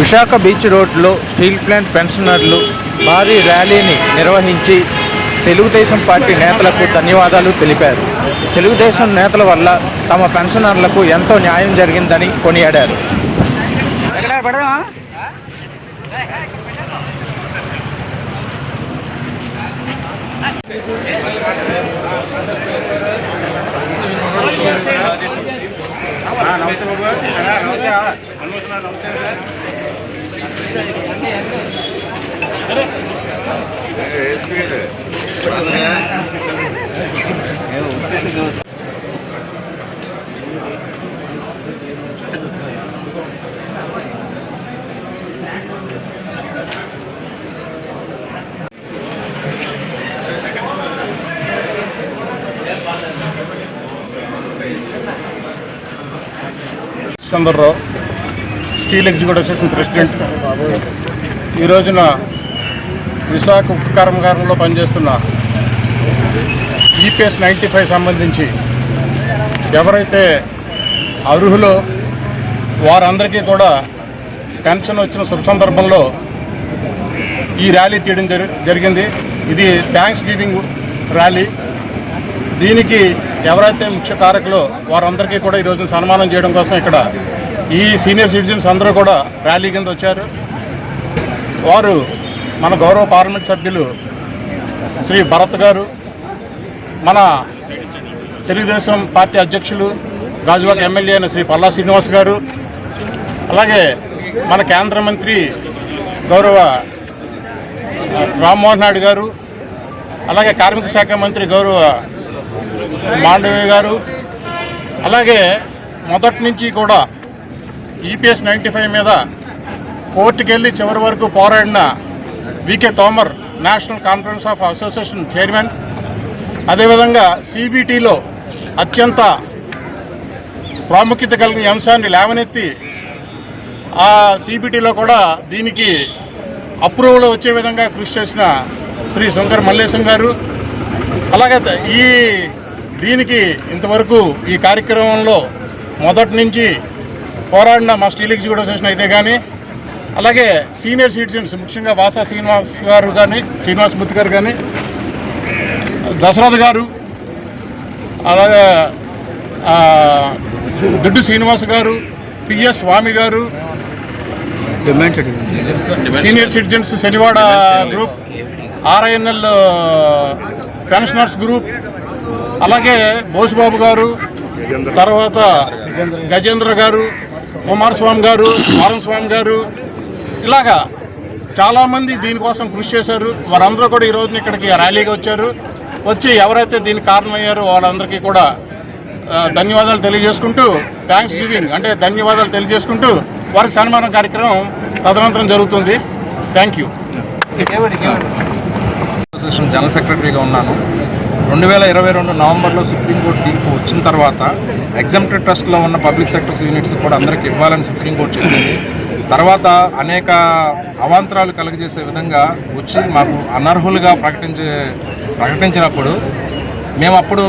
Visakha beach రోడ్లో steel plant పెన్షనర్లు భారీ ర్యాలీని నిర్వహించి తెలుగుదేశం పార్టీ నేతలకు ధన్యవాదాలు తెలిపారు. తెలుగుదేశం నేతల వల్ల తమ పెన్షనర్లకు ఎంతో న్యాయం జరిగిందని కొనియాడారు. నమస్తే బాబు. నమస్తే. సంబర్రావు స్టీల్ ఎగ్జిక్యూటివ్ అసోసియేషన్ ప్రెసిడెంట్ ఈ రోజున విశాఖ ఉక్కు కర్మకారంలో పనిచేస్తున్న ఈపీఎస్ నైంటీ ఫైవ్ సంబంధించి ఎవరైతే అర్హులో వారందరికీ కూడా పెన్షన్ వచ్చిన శుభ సందర్భంలో ఈ ర్యాలీ తీయడం జరిగింది. ఇది థ్యాంక్స్ గివింగ్ ర్యాలీ. దీనికి ఎవరైతే ముఖ్య కారకులో వారందరికీ కూడా ఈరోజు సన్మానం చేయడం కోసం ఇక్కడ ఈ సీనియర్ సిటిజన్స్ అందరూ కూడా ర్యాలీ కింద వచ్చారు. వారు మన గౌరవ పార్లమెంట్ సభ్యులు శ్రీ భరత్ గారు మన తెలుగుదేశం పార్టీ అధ్యక్షులు గాజువాక ఎమ్మెల్యే అయిన శ్రీ పల్లా శ్రీనివాస్ గారు అలాగే మన కేంద్ర మంత్రి గౌరవ రామ్మోహన్ నాయుడు గారు అలాగే కార్మిక శాఖ మంత్రి గౌరవ మాండవి గారు అలాగే మొదటి నుంచి కూడా ఈపీఎస్ నైంటీ ఫైవ్ మీద కోర్టుకెళ్ళి చివరి వరకు పోరాడిన V K Tomar national conference of association chairman అదేవిధంగా సిబిటీలో అత్యంత ప్రాముఖ్యత కలిగిన అంశాన్ని లేవనెత్తి ఆ సిబిటీలో కూడా దీనికి అప్రూవల్ వచ్చే విధంగా కృషి చేసిన శ్రీ శంకర్ మల్లేశం గారు. అలాగే ఈ దీనికి ఇంతవరకు ఈ కార్యక్రమంలో మొదటి నుంచి పోరాడిన మా స్టీల్ ఎగ్జిక్యూటివ్ అసోసియేషన్ అయితే కానీ అలాగే సీనియర్ సిటిజన్స్ ముఖ్యంగా వాసా శ్రీనివాస్ గారు కానీ శ్రీనివాస్ మూర్తి గారు కానీ దశరథ్ గారు అలాగే దుడ్డు శ్రీనివాస్ గారు పిఎస్ స్వామి గారు senior citizens Sanivada group RINL pensioners group అలాగే బోసుబాబు గారు తర్వాత గజేంద్ర గారు కుమారస్వామి గారు స్వామి గారు ఇలాగా చాలామంది దీనికోసం కృషి చేశారు. వారందరూ కూడా ఈ రోజున ఇక్కడికి ర్యాలీగా వచ్చారు. వచ్చి ఎవరైతే దీనికి కారణమయ్యారో వాళ్ళందరికీ కూడా ధన్యవాదాలు తెలియజేసుకుంటూ థ్యాంక్స్ గివింగ్ అంటే ధన్యవాదాలు తెలియజేసుకుంటూ వారికి సన్మానం కార్యక్రమం తదనంతరం జరుగుతుంది. థ్యాంక్ యూ అసోసియేషన్ జనరల్ సెక్రటరీగా ఉన్నాను. రెండు వేల ఇరవై రెండు నవంబర్లో సుప్రీంకోర్టు తీర్పు వచ్చిన తర్వాత ఎగ్జామ్టెడ్ ట్రస్ట్లో ఉన్న పబ్లిక్ సెక్టర్స్ యూనిట్స్ కూడా అందరికీ ఇవ్వాలని సుప్రీంకోర్టు చెప్పింది. తర్వాత అనేక అవాంతరాలు కలుగజేసే విధంగా వచ్చి మాకు అనర్హులుగా ప్రకటించే ప్రకటించినప్పుడు మేము అప్పుడు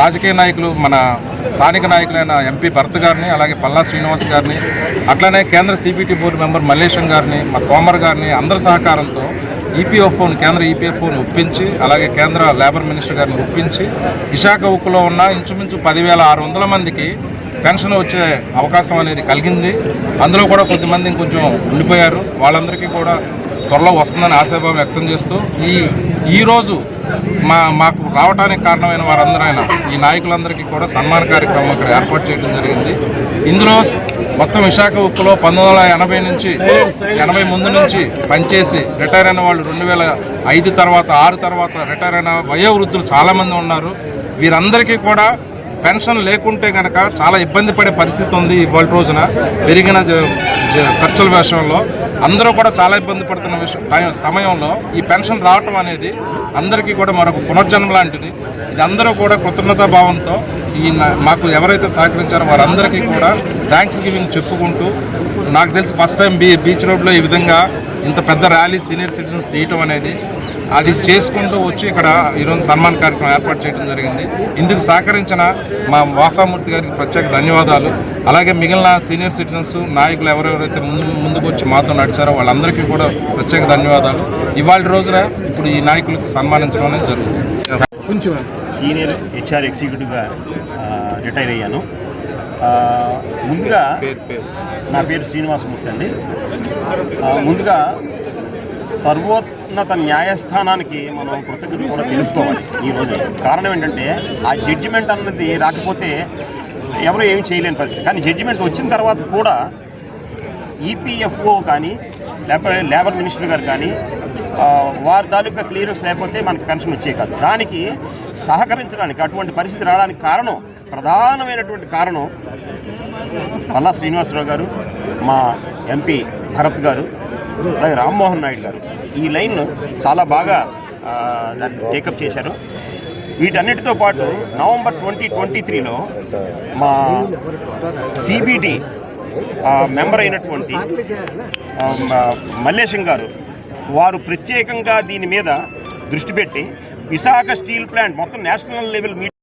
రాజకీయ నాయకులు మన స్థానిక నాయకులైన ఎంపీ భరత్ గారిని అలాగే పల్లా శ్రీనివాస్ గారిని అట్లనే కేంద్ర సిబిటి బోర్డు మెంబర్ మల్లేశం గారిని మా తోమర్ గారిని అందరి సహకారంతో ఈపీఎఫ్ఓను కేంద్ర ఈపీఎఫ్ఓను ఒప్పించి అలాగే కేంద్ర లేబర్ మినిస్టర్ గారిని ఒప్పించి విశాఖ ఉక్కులో ఉన్న ఇంచుమించు పదివేల ఆరు వందల మందికి పెన్షన్ వచ్చే అవకాశం అనేది కలిగింది. అందులో కూడా కొద్దిమంది కొంచెం ఉండిపోయారు. వాళ్ళందరికీ కూడా త్వరలో వస్తుందని ఆశాభావం వ్యక్తం చేస్తూ ఈ ఈరోజు మా మాకు రావడానికి కారణమైన వారందరైనా ఈ నాయకులందరికీ కూడా సన్మాన కార్యక్రమం ఇక్కడ ఏర్పాటు చేయడం జరిగింది. ఇందులో మొత్తం విశాఖ ఉక్కులో పంతొమ్మిది వందల ఎనభై నుంచి ఎనభై ముందు నుంచి పనిచేసి రిటైర్ అయిన వాళ్ళు రెండు వేల ఐదు తర్వాత ఆరు తర్వాత రిటైర్ అయిన వయోవృద్ధులు చాలామంది ఉన్నారు. వీరందరికీ కూడా పెన్షన్ లేకుంటే కనుక చాలా ఇబ్బంది పడే పరిస్థితి ఉంది ఇవాళ రోజున. పెరిగిన జ- ఖర్చుల విషయంలో. అందరూ కూడా చాలా ఇబ్బంది పడుతున్న విషయం సమయంలో ఈ పెన్షన్ రావటం అనేది అందరికీ కూడా మరొక పునర్జన్మ లాంటిది. ఇది అందరూ కూడా కృతజ్ఞతా భావంతో ఈ మాకు ఎవరైతే సహకరించారో వారందరికీ కూడా థ్యాంక్స్ గివింగ్ చెప్పుకుంటూ నాకు తెలిసి ఫస్ట్ టైం బీ బీచ్ రోడ్లో ఈ విధంగా ఇంత పెద్ద ర్యాలీ సీనియర్ సిటిజన్స్ తీయటం అనేది అది చేసుకుంటూ వచ్చి ఇక్కడ ఈరోజు సన్మాన్ కార్యక్రమం ఏర్పాటు చేయడం జరిగింది. ఇందుకు సహకరించిన మా వాసామూర్తి గారికి ప్రత్యేక ధన్యవాదాలు. అలాగే మిగిలిన సీనియర్ సిటిజన్స్ నాయకులు ఎవరెవరైతే ముందు ముందుకు వచ్చి మాతో నడిచారో వాళ్ళందరికీ కూడా ప్రత్యేక ధన్యవాదాలు. ఇవాళ రోజున ఇప్పుడు ఈ నాయకులకు సన్మానించడం అనేది జరుగుతుంది. సీనియర్ హెచ్ఆర్ ఎగ్జిక్యూటివ్గా రిటైర్ అయ్యాను. ముందుగా నా పేరు శ్రీనివాసమూర్తి అండి. ముందుగా ఉన్నత న్యాయస్థానానికి మనం కృతజ్ఞతలు కూడా తెలుసుకోవాలి ఈ రోజు. కారణం ఏంటంటే ఆ జడ్జిమెంట్ అన్నది రాకపోతే ఎవరు ఏమి చేయలేని పరిస్థితి. కానీ జడ్జిమెంట్ వచ్చిన తర్వాత కూడా ఈపీఎఫ్ఓ కానీ లేకపోతే లేబర్ మినిస్టర్ గారు కానీ వారి తాలూకా క్లియరెన్స్ లేకపోతే మనకి పెన్షన్ వచ్చే కాదు. దానికి సహకరించడానికి అటువంటి పరిస్థితి రావడానికి కారణం ప్రధానమైనటువంటి కారణం పల్లా శ్రీనివాసరావు గారు మా ఎంపీ భరత్ గారు అలాగే రామ్మోహన్ నాయుడు గారు. ఈ లైన్ చాలా బాగా దాన్ని టేకప్ చేశారు. వీటన్నిటితో పాటు నవంబర్ ట్వంటీ ట్వంటీ త్రీలో మా సిబిటి మెంబర్ అయినటువంటి మల్లేశం గారు వారు ప్రత్యేకంగా దీని మీద దృష్టి పెట్టి విశాఖ స్టీల్ ప్లాంట్ మొత్తం నేషనల్ లెవెల్ మీటింగ్